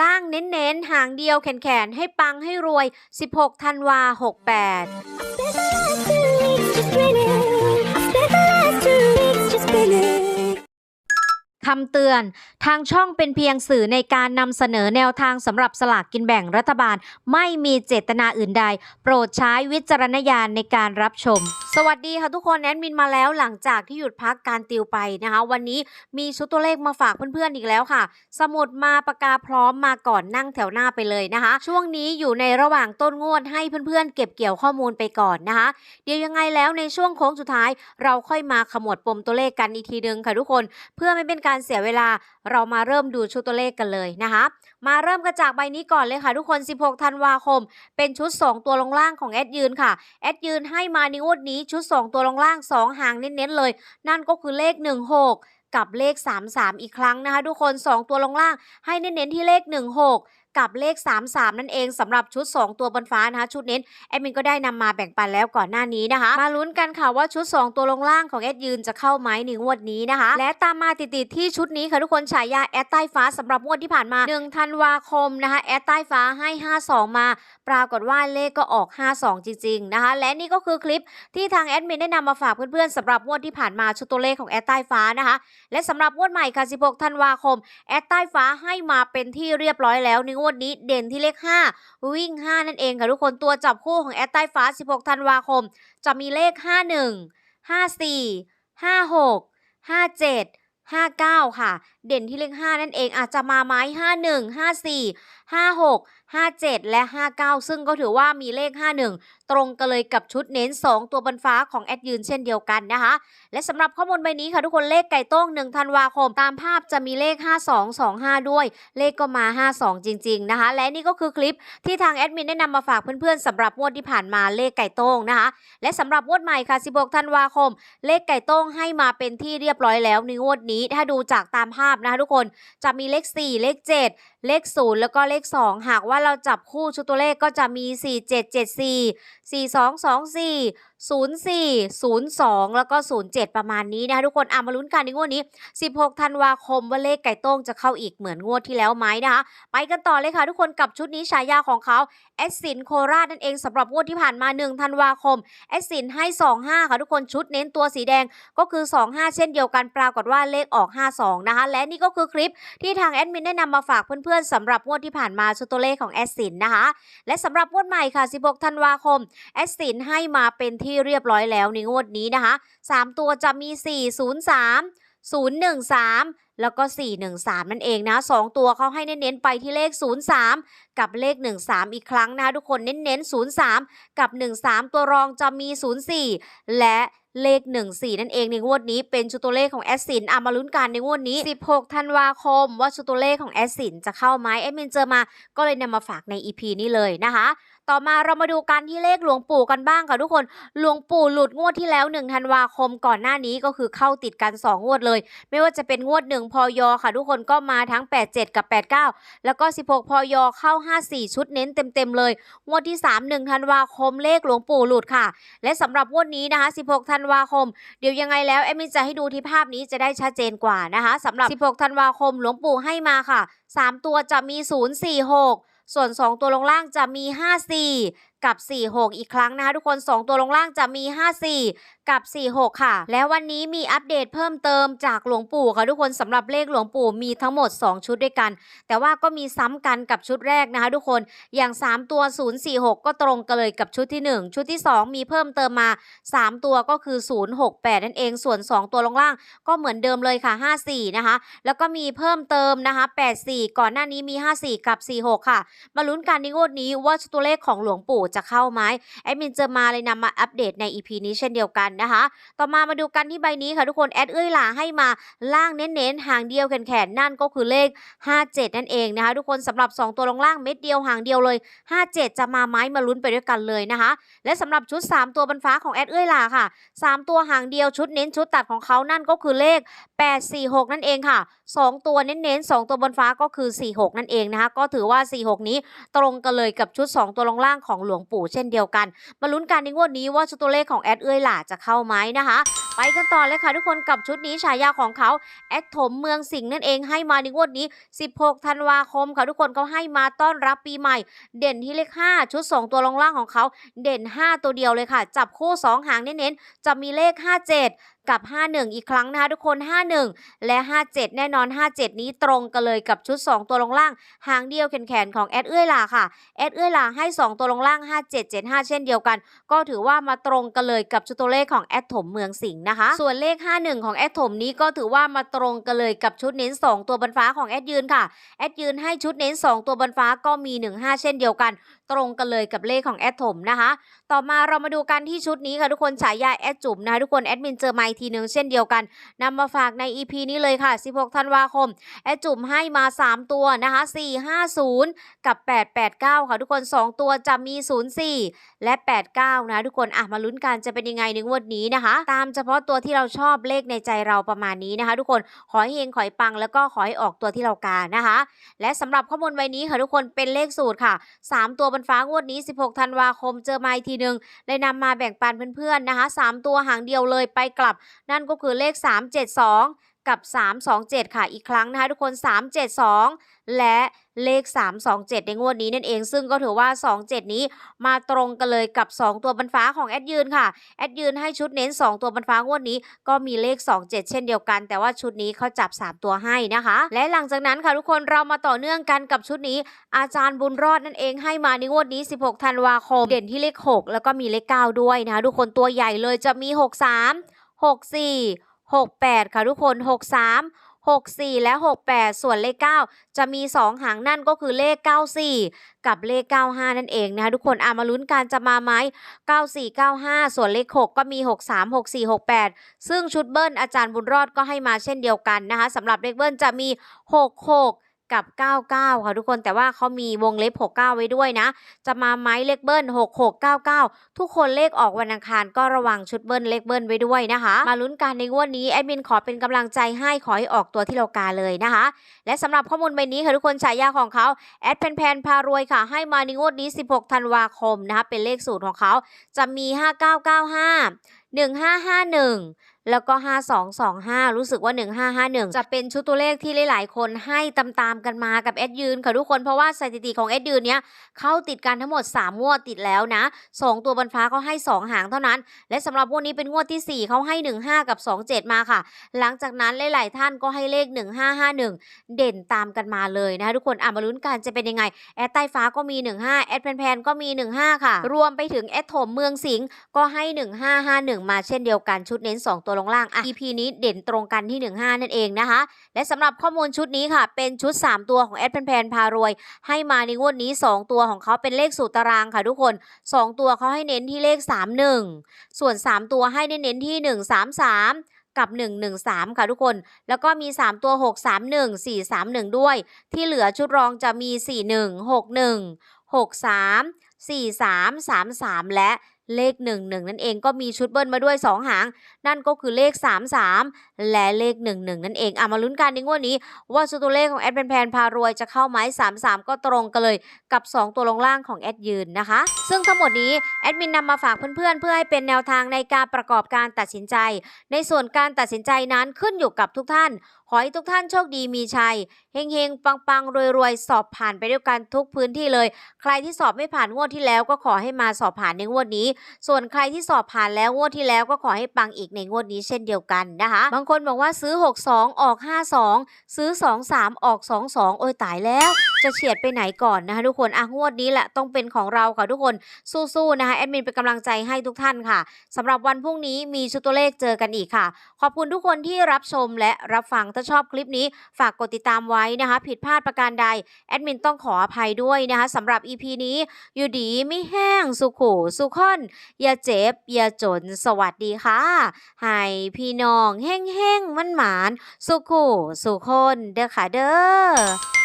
ล่างเน้นๆ หางเดียวแขนๆ ให้ปังให้รวย 16 ธันวา 68 คำเตือน ทางช่องเป็นเพียงสื่อในการนำเสนอแนวทางสำหรับสลากกินแบ่งรัฐบาล ไม่มีเจตนาอื่นใด โปรดใช้วิจารณญาณในการรับชม สวัสดีค่ะทุกคนแอดมินมาแล้วหลังจากที่หยุดพักการติวไปนะคะ วันนี้มีชุดตัวเลขมาฝากเพื่อนๆอีกแล้วค่ะ สมุดมาปากกาพร้อมมาก่อนนั่งแถวหน้าไปเลยนะคะ ช่วงนี้อยู่ในระหว่างต้นงวดให้เพื่อนๆ เก็บเกี่ยวข้อมูลไปก่อนนะคะ เดี๋ยวยังไงแล้วในช่วงโค้งสุดท้าย เราค่อยมาขมวดปมตัวเลขกันอีกทีนึงค่ะทุกคน เพื่อไม่เป็นการเสียเวลาเรามาเริ่มดูชุดตัวเลขกันเลยนะคะ มาเริ่มกันจากใบนี้ก่อนเลยค่ะทุกคน 16 ธันวาคม เป็นชุด 2 ตัวลงล่างของแอดยืนค่ะ แอดยืนให้มาในงวดนี้ชุด 2 ตัวลงล่าง 2 หางเน้นๆเลย นั่นก็คือเลข 16 กับเลข 33 อีกครั้งนะคะ ทุกคน 2 ตัวลงล่างให้เน้นๆที่เลข 16 กับเลข 33 นั่นเองสำหรับชุด 2 ตัวบนฟ้านะคะ ชุดเน้นแอดมินก็ได้นำมาแบ่งปันแล้วก่อนหน้านี้นะคะ มาลุ้นกันค่ะว่าชุด 2 ตัวลงล่างของแอดยืนจะเข้าไหมในงวดนี้นะคะ และตามมาติดๆที่ชุดนี้ค่ะทุกคนฉายาแอดใต้ฟ้าสำหรับงวดที่ผ่านมา1ธันวาคมนะคะแอดใต้ฟ้าให้ 52 มา ปรากฏว่าเลขก็ออก 52 จริงๆนะคะ และนี่ก็คือคลิปที่ทางแอดมินได้นำมาฝากเพื่อนๆสำหรับงวดที่ผ่านมาชุดตัวเลขของแอดใต้ฟ้านะคะ และสำหรับงวดใหม่ค่ะ16ธันวาคมแอดใต้ฟ้าให้มาเป็นที่เรียบร้อยแล้วในงวดนี้เด่นที่เลข 5 วิ่ง 5 นั่นเองค่ะทุกคนตัวจับคู่ของแอดใต้ฟ้า 16 ธันวาคม จะมีเลข 51 54 56 57 59 ค่ะเด่นที่เลข 5 นั่นเองอาจจะมาไม้ 51 54 56 57 และ 59 ซึ่งก็ถือว่ามีเลข 51 ตรงกันเลยกับชุดเน้น 2 ตัวบนฟ้าของแอดยืนเช่นเดียวกันนะคะ และสำหรับข้อมูลใบนี้ค่ะทุกคนเลขไก่โต้ง1ธันวาคม ตามภาพจะมีเลข 5225 ด้วย เลขก็มา 52 จริง ๆ นะคะ และนี่ก็คือคลิปที่ทางแอดมินได้นำมาฝากเพื่อนๆสำหรับงวดที่ผ่านมาเลขไก่โต้งนะคะ และสำหรับงวดใหม่ค่ะ 16 ธันวาคม เลขไก่โต้งให้มาเป็นที่เรียบร้อยแล้วในงวดนี้ถ้าดูจากตามภาพนะคะทุกคนจะมีเลข 4 เลข 7เลข 0 แล้วก็เลข 2 หากว่าเราจับคู่ชุดตัวเลขก็จะมี 4 7 7 4 4 2 2 4 04 02 แล้วก็ 07 ประมาณนี้นะคะทุกคนอะมาลุ้นกันในงวดนี้ 16 ธันวาคมว่าเลขไก่โต้งจะเข้าอีกเหมือนงวดที่แล้วไหมนะคะไปกันต่อเลยค่ะทุกคนกับชุดนี้ฉายาของเขาแอดสินโคราชนั่นเองสำหรับงวดที่ผ่านมา 1 ธันวาคมแอดสินให้ 25 ค่ะทุกคนชุดเน้นตัวสีแดงก็คือ 25 เช่นเดียวกันปรากฏว่าเลขออก 52 นะคะและนี่ก็คือคลิปที่ทางแอดมินได้นำมาฝากเพื่อนๆสำหรับงวดที่ผ่านมาชุดตัวเลขของแอดสินนะคะ และสำหรับงวดใหม่ค่ะ 16 ธันวาคมแอดสินให้มาเป็นที่เรียบร้อยแล้วในงวดนี้นะคะ 3 ตัวจะมี 403 013 แล้วก็ 413 นั่นเองนะ 2 ตัวเขาให้เน้นๆไปที่เลข 03 กับเลข 13 อีกครั้งนะคะทุกคนเน้นๆ 03 กับ 13 ตัวรองจะมี 04 และเลข 14 นั่นเองในงวดนี้เป็นชุดตัวเลขของแอดสินอามาลุ้นกันในงวดนี้ 16 ธันวาคม ว่าชุดตัวเลขของแอดสินจะเข้าไหมแอดมินเจอมาก็เลยนำมาฝากใน EP นี้เลยนะคะต่อมาเรามาดูกันที่เลขหลวงปู่กันบ้างค่ะทุกคน หลวงปู่หลุดงวดที่แล้ว1ธันวาคมก่อนหน้านี้ก็คือเข้าติดกัน 2 งวดเลย ไม่ว่าจะเป็นงวด 1 พอยค่ะทุกคนก็มาทั้ง 87 กับ 89 แล้วก็ 16 พอยเข้า 54 ชุดเน้นเต็มๆเลย งวดที่ 3 1ธันวาคมเลขหลวงปู่หลุดค่ะ และสำหรับงวดนี้นะคะ 16 ธันวาคม เดี๋ยวยังไงแล้วแอมมินจะให้ดูที่ภาพนี้จะได้ชัดเจนกว่านะคะสำหรับ 16 ธันวาคมหลวงปู่ให้มาค่ะ 3 ตัวจะมี 046ส่วน 2 ตัวลงล่างจะมี 54 กับ 46 อีกครั้งนะคะทุกคน 2 ตัวลงล่างจะมี 54 กับ 46 ค่ะ แล้ววันนี้มีอัปเดตเพิ่มเติมจากหลวงปู่ค่ะทุกคนสำหรับเลขหลวงปู่มีทั้งหมด 2 ชุดด้วยกัน แต่ว่าก็มีซ้ำกันกับชุดแรกนะคะ ทุกคนอย่าง 3 ตัว 046 ก็ตรงกันเลยกับชุดที่ 1 ชุดที่ 2 มีเพิ่มเติมมา 3 ตัวก็คือ 068 นั่นเองส่วน 2 ตัวลงล่างก็เหมือนเดิมเลยค่ะ 54 นะคะ แล้วก็มีเพิ่มเติมนะคะ 84 ก่อนหน้านี้มี 54 กับ 46 ค่ะ มาลุ้นกันในงวดนี้ว่าตัวเลขของหลวงปู่จะเข้าไหมแอดมินเจอมาเลยนำมาอัปเดตใน EP นี้เช่นเดียวกันนะคะ ต่อมามาดูกันที่ใบนี้ค่ะทุกคนแอดเอ้ยหลาให้มาล่างเน้นๆหางเดียวแขนๆนั่นก็คือเลข 57 นั่นเองนะคะ ทุกคนสำหรับ 2 ตัวลงล่างเม็ดเดียวหางเดียวเลย 57 จะมาไม้มาลุ้นไปด้วยกันเลยนะคะ และสำหรับชุด 3 ตัวบนฟ้าของแอดเอ้ยหลาค่ะ 3 ตัวหางเดียวชุดเน้นชุดตัดของเขานั่นก็คือเลข 846 นั่นเองค่ะ 2 ตัวเน้นๆ 2 ตัวบนฟ้าก็คือ 46 นั่นเองนะคะ ก็ถือว่า 46 นี้ตรงกันเลยกับชุด 2 ตัวลงล่างของหลวงปู่เช่นเดียวกัน มาลุ้นกันในงวดนี้ว่าชุดตัวเลขของแอดเอ้ยหล่าจะเข้าไหมนะคะ ไปกันต่อเลยค่ะทุกคนกับชุดนี้ฉายาของเขาแอดถมเมืองสิงห์นั่นเองให้มาในงวดนี้ 16 ธันวาคมค่ะทุกคนเขาให้มาต้อนรับปีใหม่ เด่นที่เลข 5 ชุด 2 ตัวลงล่างของเขาเด่น 5 ตัวเดียวเลยค่ะ จับคู่ 2 หางเน้นๆจะมีเลข 57กับ 51 อีกครั้งนะคะทุกคน 51 และ 57 แน่นอน 57 นี้ตรงกันเลยกับชุด 2 ตัวลงล่าง หางเดียวแขนๆของแอดเอื้อยลาค่ะ แอดเอื้อยลาให้ 2 ตัวลงล่าง 5775 เช่นเดียวกัน ก็ถือว่ามาตรงกันเลยกับชุดตัวเลขของแอดถมเมืองสิงห์นะคะ ส่วนเลข 51 ของแอดถมนี้ก็ถือว่ามาตรงกันเลยกับชุดเน้น 2 ตัวบนฟ้าของแอดยืนค่ะ แอดยืนให้ชุดเน้น 2 ตัวบนฟ้าก็มี 15 เช่นเดียวกัน ตรงกันเลยกับเลขของแอดถมนะคะ ต่อมาเรามาดูกันที่ชุดนี้ค่ะทุกคนฉายาแอดจุ๋มนะคะทุกคนแอดมินเจอมาอีกทีหนึ่งเช่นเดียวกันนำมาฝากใน EP นี้เลยค่ะ 16 ธันวาคม แอดจุ๋มให้มา 3 ตัวนะคะ 450 กับ 889 ค่ะทุกคน 2 ตัวจะมี 04 และ 89 นะทุกคนอะมาลุ้นกันจะเป็นยังไงในงวดนี้นะคะ ตามเฉพาะตัวที่เราชอบเลขในใจเราประมาณนี้นะคะ ทุกคนขอให้เฮงขอให้ปังแล้วก็ขอให้ออกตัวที่เราการนะคะ และสำหรับข้อมูลใบนี้ค่ะทุกคนเป็นเลขสูตรค่ะ 3 ตัวบนฟ้างวดนี้ 16 ธันวาคมเจอมาอีกทีหนึ่งเลยนำมาแบ่งปันเพื่อนๆนะคะ 3 ตัวหางเดียวเลยไปกลับ นั่นก็คือเลข 372 กับ 327 ค่ะ อีกครั้งนะคะทุกคน 372 และเลข 327 ในงวดนี้นั่นเอง ซึ่งก็ถือว่า 27 นี้มาตรงกันเลยกับ 2 ตัวบนฟ้าของแอดยืนค่ะ แอดยืนให้ชุดเน้น 2 ตัวบนฟ้างวดนี้ ก็มีเลข 27 เช่นเดียวกัน แต่ว่าชุดนี้เขาจับ 3 ตัวให้นะคะ และหลังจากนั้นค่ะทุกคนเรามาต่อเนื่องกันกับชุดนี้ อาจารย์บุญรอดนั่นเองให้มาในงวดนี้ 16 ธันวาคม เด่นที่เลข 6 แล้วก็มีเลข 9 ด้วยนะคะทุกคนตัวใหญ่เลยจะมี 63 64 68 ค่ะทุกคน 63 64 และ 68 ส่วนเลข 9 จะมี 2 หางนั่นก็คือเลข 94 กับเลข 95 นั่นเองนะคะทุกคนอามาลุ้นการจะมาไหม94 95 ส่วนเลข 6 ก็มี 63 64 68 ซึ่งชุดเบิ้ลอาจารย์บุญรอดก็ให้มาเช่นเดียวกันนะคะสำหรับเลขเบิ้ลจะมี 66 กับ 99 ค่ะทุกคนแต่ว่าเขามีวงเล็บ 69 ไว้ด้วยนะ จะมาไหมเลขเบิ้ล 6699 ทุกคนเลขออกวันอังคารก็ระวังชุดเบิ้ลเลขเบิ้ลไว้ด้วยนะคะ มาลุ้นกันในงวดนี้แอดมินขอเป็นกำลังใจให้ขอให้ออกตัวที่เรากาเลยนะคะ และสำหรับข้อมูลใบนี้ค่ะทุกคนฉายาของเขาแอดแพนแพนพารวยค่ะ ให้มาในงวดนี้ 16 ธันวาคมนะคะเป็นเลขสูตรของเขาจะมี 5995 1551 แล้วก็ 5225 รู้สึกว่า 1551 จะเป็นชุดตัวเลขที่หลาย ๆ คนให้ตามๆกันมากับแอดยืนค่ะทุกคนเพราะว่าสถิติของแอดยืนเนี้ยเข้าติดกันทั้งหมด 3 งวดติดแล้วนะ 2 ตัวบนฟ้าเขาให้ 2 หางเท่านั้น และสำหรับงวดนี้เป็นงวดที่ 4 เขาให้ 15 กับ 27 มาค่ะ หลังจากนั้นหลาย ๆ ท่านก็ให้เลข 1551 เด่นตามกันมาเลยนะคะทุกคนอะมาลุ้นกันจะเป็นยังไงแอดใต้ฟ้าก็มี 15แอดแพนๆก็มี 15 ค่ะ รวมไปถึงแอดโถมเมืองสิงห์ก็ให้ 1551 มาเช่นเดียวกันชุดเน้น 2 ตัวัวลงล่าง อะ EP นี้เด่นตรงกันที่ 15 นั่นเองนะคะ และสำหรับข้อมูลชุดนี้ค่ะ เป็นชุด 3 ตัวของแอดแพนๆพารวย ให้มาในงวดนี้ 2 ตัวของเขาเป็นเลขสูตรตารางค่ะทุกคน 2 ตัวเขาให้เน้นที่เลข 31 ส่วน 3 ตัวให้เน้นที่ 133กับ 113 ค่ะทุกคน แล้วก็มี 3 ตัว 631 431 ด้วย ที่เหลือชุดรองจะมี 41 61 63 43 33 และเลข 11 นั่นเองก็มีชุดเบิ้ลมาด้วย 2 หาง นั่นก็คือเลข 33 และเลข 11 นั่นเองอะมาลุ้นกันในงวดนี้ ว่าชุดตัวเลขของแอดแพนแพนพารวยจะเข้าไหม33 ก็ตรงกันเลยกับ 2 ตัวลงล่างของแอดยืนนะคะ ซึ่งทั้งหมดนี้แอดมินนำมาฝากเพื่อนๆ เพื่อให้เป็นแนวทางในการประกอบการตัดสินใจ ในส่วนการตัดสินใจนั้นขึ้นอยู่กับทุกท่าน ขอให้ทุกท่านโชคดีมีชัยเฮงๆ ปังๆรวยๆ สอบผ่านไปด้วยกันทุกพื้นที่เลย ใครที่สอบไม่ผ่านงวดที่แล้วก็ขอให้มาสอบผ่านในงวดนี้ส่วนใครที่สอบผ่านแล้วงวดที่แล้วก็ขอให้ปังอีกในงวดนี้เช่นเดียวกันนะคะ บางคนบอกว่าซื้อ 62 ออก 52 ซื้อ 23 ออก 22 โอ้ยตายแล้ว จะเฉียดไปไหนก่อนนะคะทุกคนอะงวดนี้แหละต้องเป็นของเราค่ะทุกคนสู้ๆนะคะแอดมินเป็นกำลังใจให้ทุกท่านค่ะสำหรับวันพรุ่งนี้มีชุดตัวเลขเจอกันอีกค่ะ ขอบคุณทุกคนที่รับชมและรับฟังถ้าชอบคลิปนี้ฝากกดติดตามไว้นะคะ ผิดพลาดประการใดแอดมินต้องขออภัยด้วยนะคะสำหรับ EP นี้อยู่ดีไม่แห้งสุขุสุขอนอย่าเจ็บอย่าจนสวัสดีค่ะให้พี่น้องแห้งๆมันหมานสุขุสุคนเด้อค่ะเด้อ